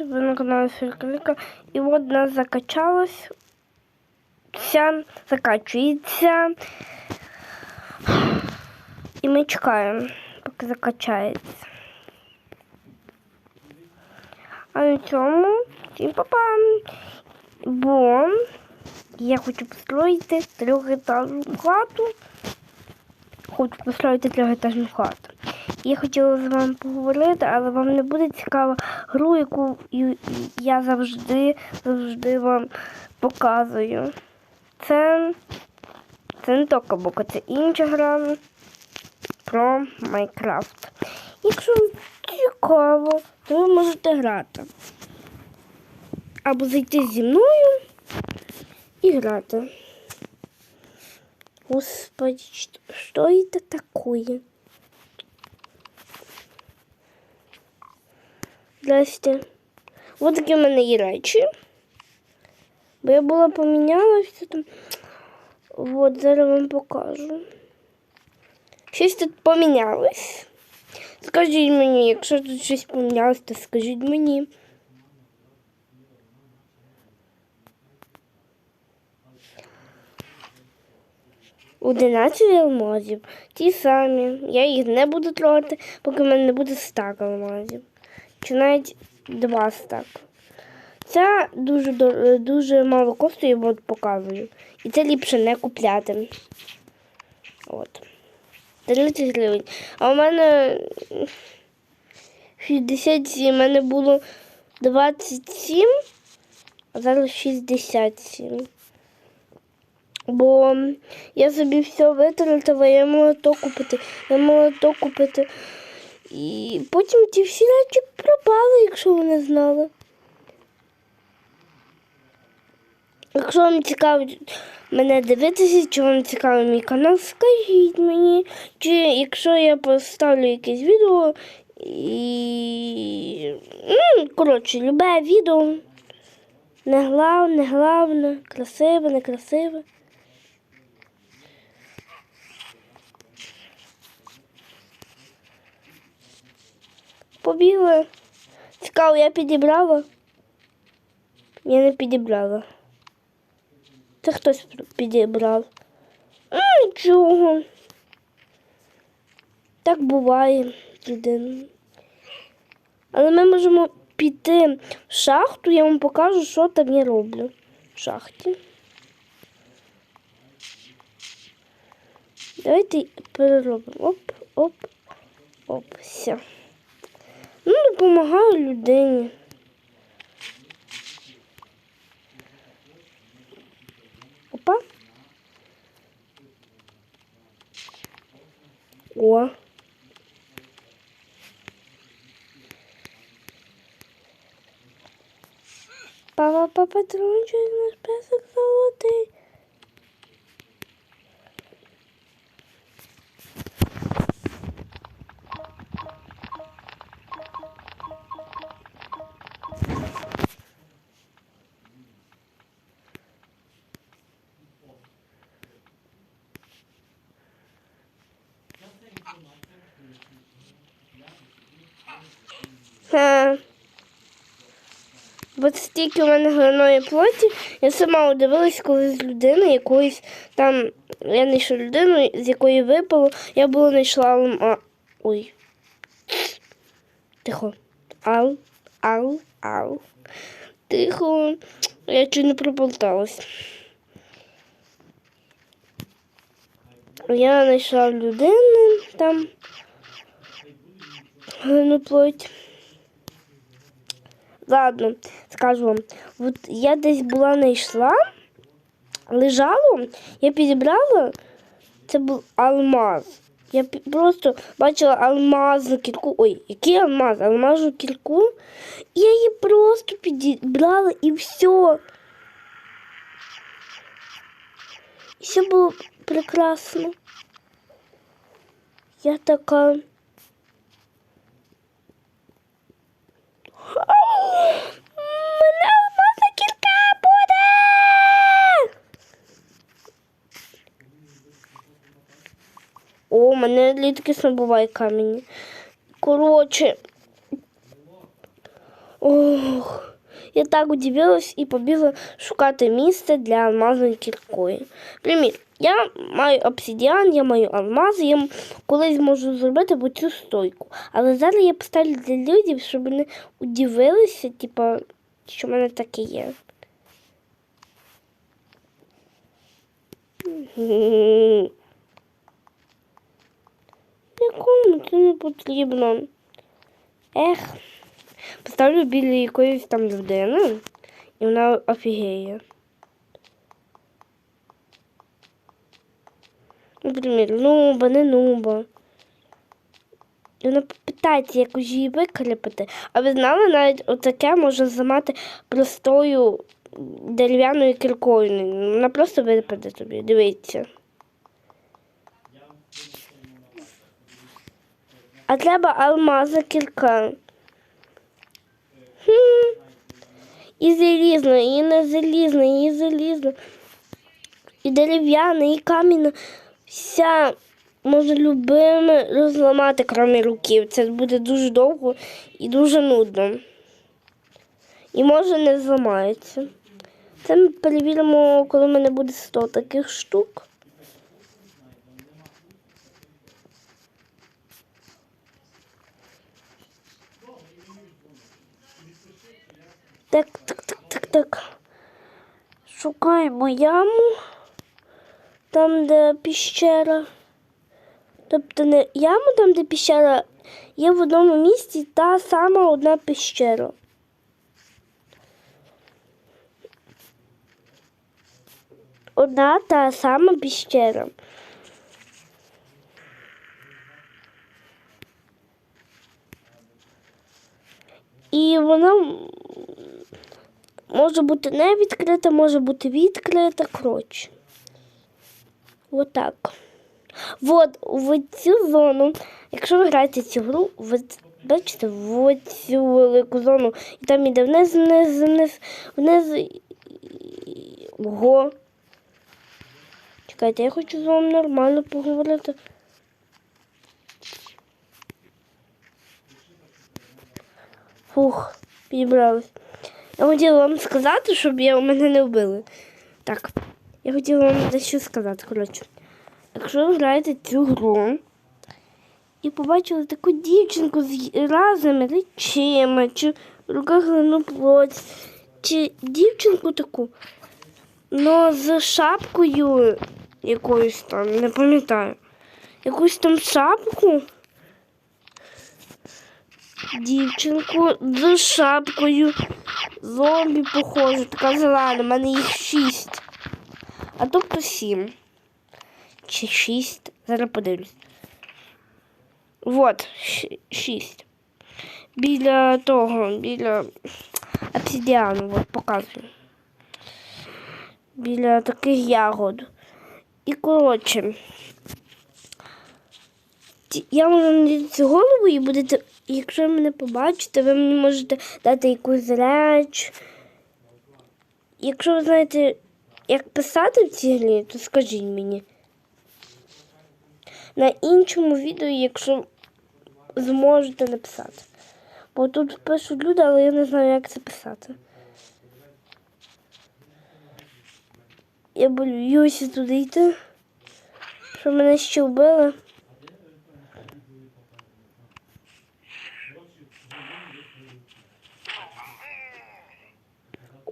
Ви на каналі. І от у нас закачалось. Вся закачується. І ми чекаємо, поки закачається. А на цьому всім папа. Бо я хочу построїти трьохетажну хату. Хочу построїти трьохетажну хату. Я хотіла з вами поговорити, але вам не буде цікава гру, яку я завжди, завжди вам показую. Це, це не Токабока, це інша гра про Майнкрафт. Якщо вам цікаво, то ви можете грати. Або зайти зі мною і грати. Господи, что, что это Здрасте. Ось такі в мене є речі. Бо я була поміняла все там. От, зараз вам покажу. Щось тут помінялось. Скажіть мені, якщо тут щось помінялось, то скажіть мені. Одинадцять алмазів. Ті самі. Я їх не буду трогати, поки в мене не буде стак алмазів. Чи навіть два стак. Ця дуже, дуже мало коштує, от показую. І це ліпше не купляти. От. 30 гривень. А у мене 67, у мене було 27, а зараз 67. Бо я собі все витратила, я мала то купити, я мала то купити. І потім ті всі речі пропали, якщо ви не знали. Якщо вам цікаво мене дивитися, чи вам цікавий мій канал, скажіть мені. Чи якщо я поставлю якесь відео і. Ну, коротше, любе відео. Не главне, не главне, красиве, не красиве. Побігли. Цікаво, я підібрала. Я не підібрала. Це хтось підібрав. Нічого. Так буває з людиною. Але ми можемо піти в шахту, я вам покажу, що там я роблю в шахті. Давайте переробимо. Оп, оп, оп, все. Допомагаю людині. Опа. О. Папа, папа, трончик, наш песик золотий. Е, От стільки у мене граної плоті. Я сама удивилась, коли з людини якоїсь там. Я знайшла людину, з якої випало. Я була знайшла алма. Ой. Тихо. Ал, ал, ал. Тихо. Я чуть не проболталась. Я знайшла людини там. Грану плоть. Ладно, скажу вам. От я десь була не йшла, лежало, я підібрала, це був алмаз. Я просто бачила алмазну кірку. Ой, який алмаз? Алмазну кірку. І я її просто підібрала і все. І все було прекрасно. Я така. Мене алмазна кірка буде! О, у мене рідкісно буває камінь. Коротше. Ох, я так удивилась і побігла шукати місце для алмазної кіркої. Примір, я маю обсидіан, я маю алмази, я колись можу зробити цю стойку. Але зараз я поставлю для людей, щоб вони удивилися, типа, що в мене таке є. Мгм. Нікому це не потрібно. Ех. Поставлю біля якоїсь там людини, і вона офігеє. Наприклад, нуба, не нуба. І вона питається якось її викріпити. А ви знали, навіть отаке може зламати простою дерев'яною кіркою. Вона просто випаде тобі. Дивіться. А треба алмаза кілька. Хм. І залізна, і не залізна, і залізна, і дерев'яна, і камінна. Вся може любими розламати, крім руків. Це буде дуже довго і дуже нудно. І може не зламається. Це ми перевіримо, коли мене буде 100 таких штук. Так, так, так, так, так. Шукаємо яму, там, де піщера. Тобто не яму, там, де піщера, є в одному місці та сама одна піщера. Одна та сама піщера. І вона може бути не відкрита, може бути відкрита, коротше. Отак. От в цю зону, якщо ви граєте цю гру, ви бачите, в цю велику зону, і там іде вниз, вниз, вниз, вниз. Ого. Чекайте, я хочу з вами нормально поговорити. Фух, підібралась. Я хотіла вам сказати, щоб я, мене не вбили. Так, я хотіла вам дещо сказати, коротше. Якщо ви граєте цю гру і побачили таку дівчинку з разними речима, чи в плоть, чи дівчинку таку, но з шапкою якоюсь там, не пам'ятаю, якусь там шапку. Дівчинку з шапкою. Зомбі похоже, така зелена, в мене їх шість. А тобто сім. Чи шість. Зараз подивлюсь. Вот, шість. Біля того, біля обсидіану, от показую. Біля таких ягод. І коротше. Я можу надіти голову і будете, якщо ви мене побачите, ви мені можете дати якусь реч. Якщо ви знаєте, як писати в цій грі, то скажіть мені. На іншому відео, якщо зможете написати. Бо тут пишуть люди, але я не знаю, як це писати. Я боюся туди йти, що мене ще вбили.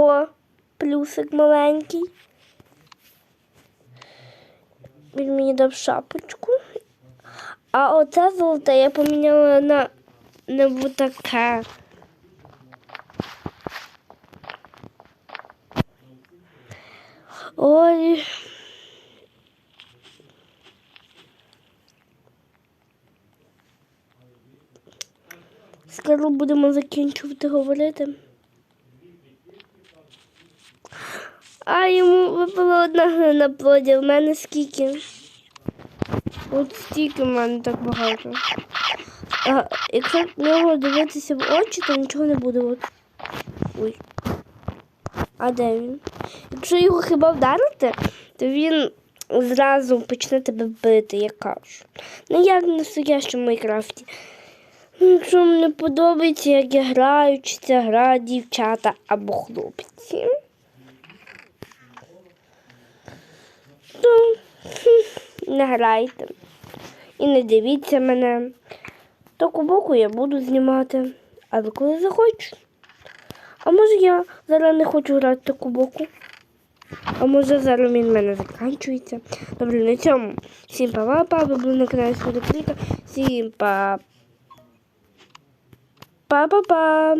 О, плюсик маленький. Він мені дав шапочку. А оце золоте я поміняла на, вот таке. Ой. Скоро будемо закінчувати говорити. А йому випала одна грина плоді, в мене скільки? От стільки в мене так багато. А якщо в нього дивитися в очі, то нічого не буде. От. Ой. А де він? Якщо його хіба вдарити, то він зразу почне тебе бити, я кажу. Ну як в настоящому Майнкрафті. Ну, Якщо не подобається, як я граю, чи це гра дівчата або хлопці. То не грайте. І не дивіться мене. Таку боку я буду знімати, але коли захочу. А може я зараз не хочу грати таку боку? А може зараз він в мене закінчується. Добре, на цьому. Всім па-па-па, ви були на каналі Сводокліка. Всім па. Па-па-па.